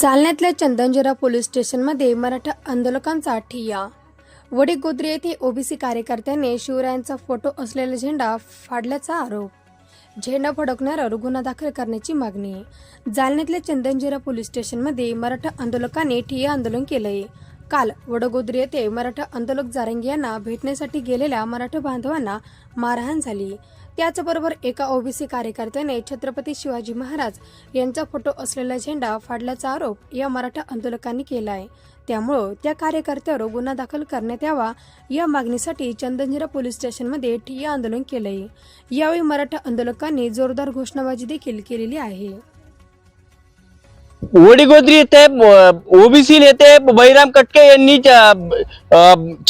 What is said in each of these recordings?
जालन्यातल्या चंदनजिरा पोलीस स्टेशनमध्ये मराठा आंदोलकांचा ठिय्या. वडीगोद्री येथे ओबीसी कार्यकर्त्यांनी शिवरायांचा फोटो असलेला झेंडा फाडल्याचा आरोप. झेंडा फडकणाऱ्यावर गुन्हा दाखल करण्याची मागणी. जालन्यातल्या चंदनजिरा पोलीस स्टेशनमध्ये मराठा आंदोलकांनी ठिय्या आंदोलन केलंय. काल वडगोद्री येथे मराठा आंदोलक जारंगी यांना भेटण्यासाठी गेलेल्या मराठा बांधवांना मारहाण झाली. त्याचबरोबर एका ओबीसी कार्यकर्त्याने छत्रपती शिवाजी महाराज यांचा फोटो असलेला झेंडा फाडल्याचा आरोप या मराठा आंदोलकांनी केला आहे त्यामुळं त्या कार्यकर्त्यावर गुन्हा दाखल करण्यात यावा या मागणीसाठी चंदनझिरा पोलीस स्टेशनमध्ये ठिय्या आंदोलन केलंय. यावेळी मराठा आंदोलकांनी जोरदार घोषणाबाजी देखील केलेली आहे. वडीगोद्री येथे ओबीसी नेते बहिराम कटके यांनी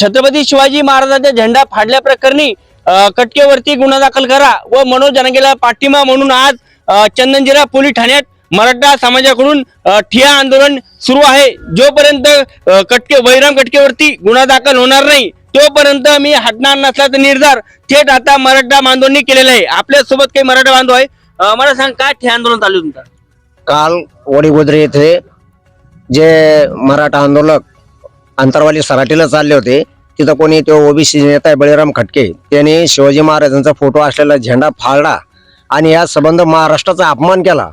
छत्रपती शिवाजी महाराजांचा झेंडा फाडल्या प्रकरणी कटकेवरती गुन्हा दाखल करा व मनोज जनांगेला पाठिंबा म्हणून आज चंदनजिरा पोलीस ठाण्यात मराठा समाजाकडून ठिया आंदोलन सुरू आहे. जोपर्यंत कटके बहिराम कटकेवरती गुन्हा दाखल होणार नाही तोपर्यंत मी हटणार नसल्याचा निर्धार थेट आता मराठा बांधवांनी केलेला आहे. आपल्यासोबत काही मराठा बांधव आहे. मला सांग काय ठिया आंदोलन चालू तुमचं? काल वडीगोद्रे येथे जे मराठा आंदोलक अंतरवाली सराटीला चालले होते तिथं कोणी तो ओबीसी नेता बळीराम खटके त्यांनी शिवाजी महाराजांचा फोटो असलेला झेंडा फाळला आणि या संबंध महाराष्ट्राचा अपमान केला.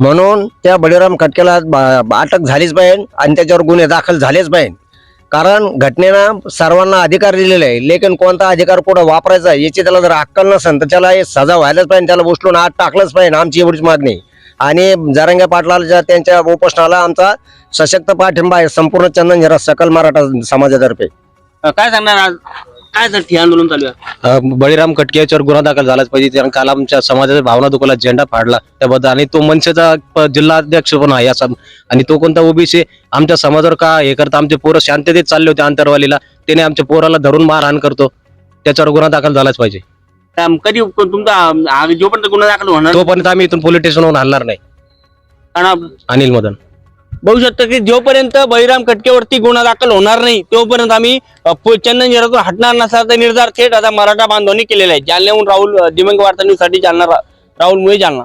म्हणून त्या बळीराम खटकेला बा- अटक झालीच पाहिजे आणि त्याच्यावर गुन्हे दाखल झालेच पाहिजे. कारण घटनेनं सर्वांना अधिकार दिलेला आहे. लेकिन कोणता अधिकार कुठं वापरायचा याची त्याला जर अक्कल नसेल तर त्याला हे सजा व्हायलाच पाहिजे त्याला उचलून आत टाकलंच पाहिजे आमची एवढीच मागणी आणि जरांगे पाटलाच्या त्यांच्या उपोषणाला आमचा सशक्त पाठिंबा आहे संपूर्ण चंदनझिरा सकल मराठा समाजातर्फे. अ, काय सांगणार आज? काय ठिय्या आंदोलन चालू आहे? अ, बळीराम कटके याच्यावर गुन्हा दाखल झालाच पाहिजे कारण काल आमच्या समाजाच्या भावना दुखाला झेंडा फाडला. त्याबद्दल आणि तो मनसेचा प- जिल्हा अध्यक्ष पण आहे असा. आणि तो कोणता ओबीसी आमच्या समाजावर का हे करता? आमचे पोरं शांततेत चालले होते आंतरवालीला त्याने आमच्या पोराला धरून मारहाण करतो. त्याच्यावर गुन्हा दाखल झालाच पाहिजे. कधी कोण- तुमचा आ, जोपर्यंत गुन्हा दाखल होणार तोपर्यंत आम्ही इथून पोलीस स्टेशनवरून हलणार नाही. कारण अनिल मदन. बघू शकतो की जोपर्यंत बळीराम कटकेवरती गुन्हा दाखल होणार नाही तोपर्यंत आम्ही अ, पु- चंदन जिल्ह्यातून हटणार नसल्याचा निर्धार थेट आता मराठा बांधवांनी केलेला आहे. जालन्याहून राहुल अ, दिव्यांग वार्ता न्यूजसाठी जालना रा- राहुल मुळे जालना.